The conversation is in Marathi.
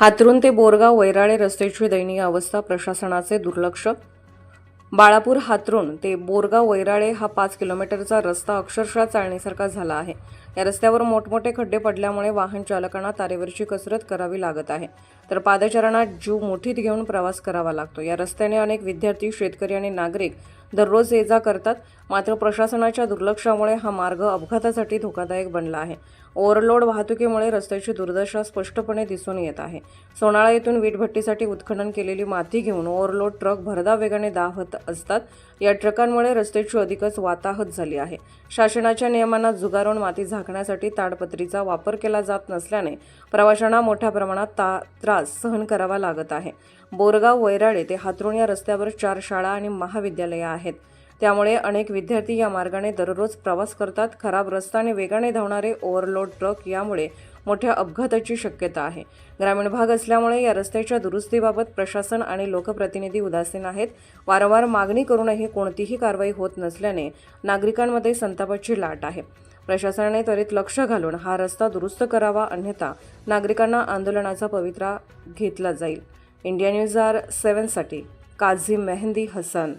हातरून ते बोरगाव वैराळे रस्त्याची दयनीय अवस्था प्रशासनाचे दुर्लक्ष. बाळापूर हातरून ते बोरगाव वैराळे हा पाच किलोमीटरचा रस्ता अक्षरशः चालण्यासारखा झाला आहे. या रस्त्यावर मोठमोठे खड्डे पडल्यामुळे वाहन चालकांना तारेवरची कसरत करावी लागत आहे. तर पादचाऱ्यांना जीव मुठीत घेऊन प्रवास करावा लागतो. या रस्त्याने अनेक विद्यार्थी शेतकरी आणि नागरिक दररोज ये जा करतात. मात्र प्रशासनाच्या दुर्लक्षामुळे हा मार्ग अपघातासाठी धोकादायक बनला आहे. ओव्हरलोड वाहतुकीमुळे रस्त्याची दुर्दशा स्पष्टपणे दिसून येत आहे. सोनाळा येथून वीटभट्टीसाठी उत्खनन केलेली माती घेऊन ओव्हरलोड ट्रक भरधाव वेगाने दाहत असतात. या ट्रकांमुळे रस्त्याची अधिकच वाताहत झाली आहे. शासनाच्या नियमांना जुगारून माती झाकण्यासाठी ताडपत्रीचा वापर केला जात नसल्याने प्रवाशांना मोठ्या प्रमाणात ता त्रास सहन करावा लागत आहे. बोरगाव वैराळे ते हातरुण या रस्त्यावर चार शाळा आणि महाविद्यालये आहेत. त्यामुळे अनेक विद्यार्थी या मार्गाने दररोज प्रवास करतात. खराब रस्ता आणि वेगाने धावणारे ओव्हरलोड ट्रक यामुळे मोठ्या अपघाताची शक्यता आहे. ग्रामीण भाग असल्यामुळे या रस्त्याच्या दुरुस्तीबाबत प्रशासन आणि लोकप्रतिनिधी उदासीन आहेत. वारंवार मागणी करूनही कोणतीही कारवाई होत नसल्याने नागरिकांमध्ये संतापाची लाट आहे. प्रशासनाने त्वरित लक्ष घालून हा रस्ता दुरुस्त करावा अन्यथा नागरिकांना आंदोलनाचा पवित्रा घेतला जाईल. इंडिया न्यूज आर सेवनसाठी काझी मेहंदी हसन.